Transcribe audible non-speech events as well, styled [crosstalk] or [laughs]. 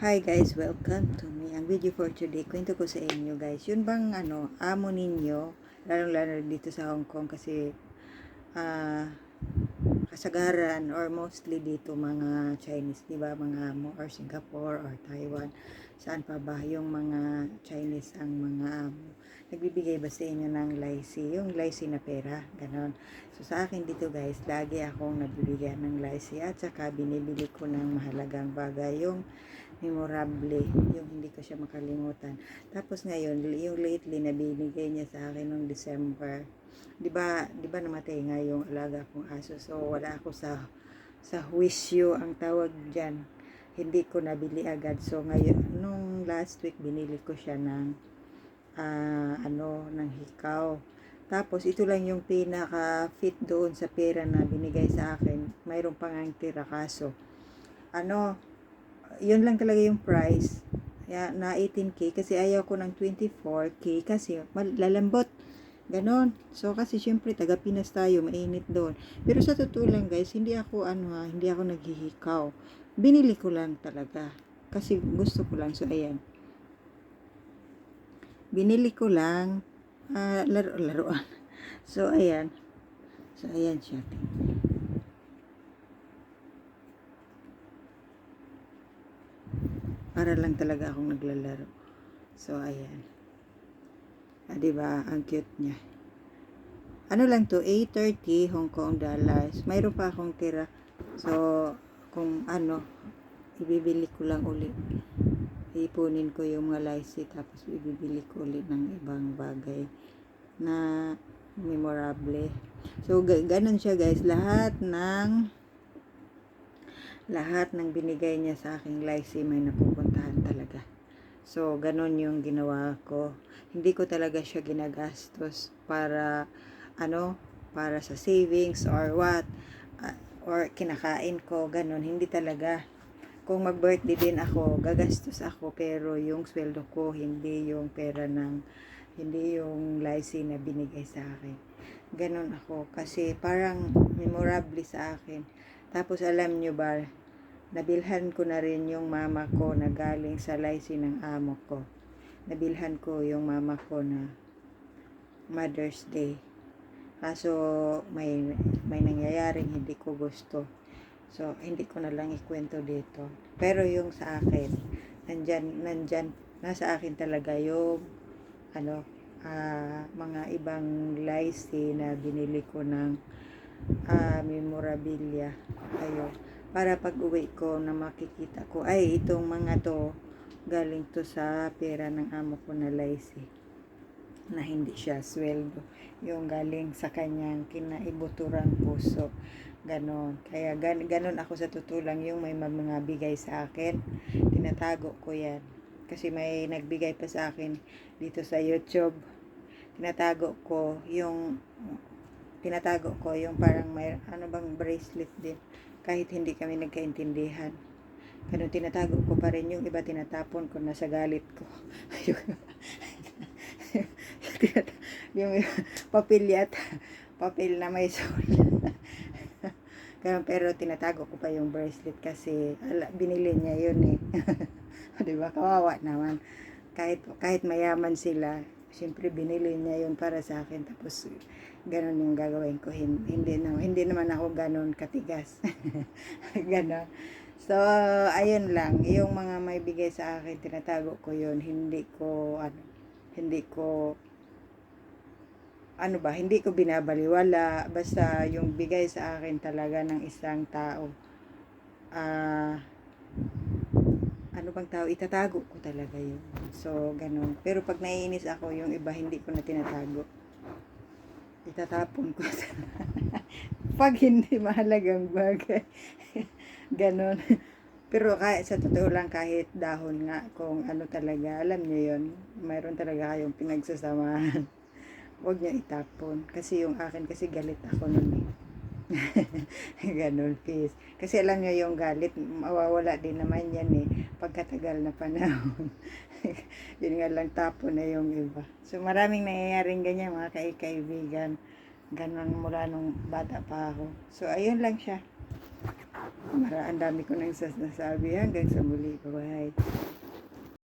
Hi guys, welcome to me. Ang video for today, kwento ko sa inyo guys. Yun bang ano, amo ninyo, lalong lalo dito sa Hong Kong kasi ah kasagaran or mostly dito mga Chinese, di ba? Mga or Singapore or Taiwan. Saan pa ba yung mga Chinese ang mga amo? Nagbibigay ba sa inyo ng lycee? Yung lycee na pera, ganon. So sa akin dito guys, lagi akong nagbibigyan ng lycee at saka binibili ko ng mahalagang bagay yung memorable, yung hindi ko siya makalimutan. Tapos ngayon, yung lately na binigay niya sa akin noong December, 'di ba, 'di ba namatay nga yung alaga kong aso. So wala ako sa sa wisyo ang tawag diyan. Hindi ko nabili agad. So ngayon, nung last week binili ko siya ng ah, ano, ng hikaw. Tapos ito lang yung pinaka fit doon sa pera na binigay sa akin. Mayroon pang ang tira kaso. Ano, yun lang talaga yung price. Na 18k kasi ayaw ko ng 24k kasi lalambot. Ganon. So, kasi syempre, taga Pinas tayo, mainit doon. Pero sa totoo lang, guys, hindi ako, ano ha, hindi ako naghihikaw. Binili ko lang talaga. Kasi gusto ko lang. So, ayan. Binili ko lang, ah, laro, laruan. [laughs] So, ayan. So, ayan siya. Para lang talaga akong naglalaro. So, ayan. Ah, diba? Ang cute niya. Ano lang to, 830 Hong Kong dollars. Mayroon pa akong tira. So, kung ano, ibibili ko lang ulit. Ipunin ko yung mga lycee tapos ibibili ko ulit ng ibang bagay na memorable. So, ga- ganun siya guys. Lahat ng lahat ng binigay niya sa aking lycee may napupuntahan talaga. So, ganun yung ginawa ko. Hindi ko talaga siya ginagastos para, ano, para sa savings or what, ah, or kinakain ko, ganun. Hindi talaga. Kung mag-birthday din ako, gagastos ako, pero yung sweldo ko, hindi yung pera ng, hindi yung lycee na binigay sa akin. Ganun ako. Kasi parang memorable sa akin. Tapos alam nyo ba, nabilhan ko na rin yung mama ko na galing sa lycée ng amo ko. Nabilhan ko yung mama ko na Mother's Day. Kaso may may nangyayaring hindi ko gusto. So hindi ko na lang ikwento dito. Pero yung sa akin, nandyan, nandyan, nasa akin talaga yung ano, ah, mga ibang lycée na binili ko ng ah, memorabilia. Ayun para pag uwi ko na makikita ko ay itong mga to galing to sa pera ng amo ko na lycée na hindi siya sweldo. Yung galing sa kanyang kinaibuturang puso ganon. Kaya gan ganon ako sa tutulang yung may mga bigay sa akin. Tinatago ko yan. Kasi may nagbigay pa sa akin dito sa youtube. Tinatago ko yung tinatago ko yung parang may ano bang bracelet din? Kahit hindi kami nagkaintindihan. Ganun, tinatago ko pa rin yung iba tinatapon ko nasa galit ko. [laughs] [laughs] yung papel yata, papel na may sulat. [laughs] Ganun, pero tinatago ko pa yung bracelet kasi ala, binili niya yun eh. Di ba? Kawawa naman. Kahit, kahit mayaman sila, siyempre binili niya yun para sa akin. Tapos, ganun yung gagawin ko. Hindi, hindi, naman, hindi naman ako ganun katigas. ganon. So, ayun lang. Yung mga may bigay sa akin, tinatago ko yun. Hindi ko, ano, hindi ko, ano ba, hindi ko binabaliwala. Basta yung bigay sa akin talaga ng isang tao. Ah, ano bang tao, itatago ko talaga yun. So, ganun. Pero pag naiinis ako, yung iba hindi ko na tinatago itatapon ko [laughs] pag hindi mahalagang bagay [laughs] ganon [laughs] pero kahit sa totoo lang kahit dahon nga kung ano talaga alam niyo yon mayroon talaga kayong pinagsasamahan [laughs] huwag niyo itapon kasi yung akin kasi galit ako nun eh [laughs] ganon please kasi alam niyo yung galit mawawala din naman yan eh pagkatagal na panahon yun nga lang tapon na yung iba. So maraming nangyayaring ganyan mga kaibigan. Ganon mula nung bata pa ako. So ayun lang siya. Mara, ang dami ko nang nasabi hanggang sa muli. Bye-bye.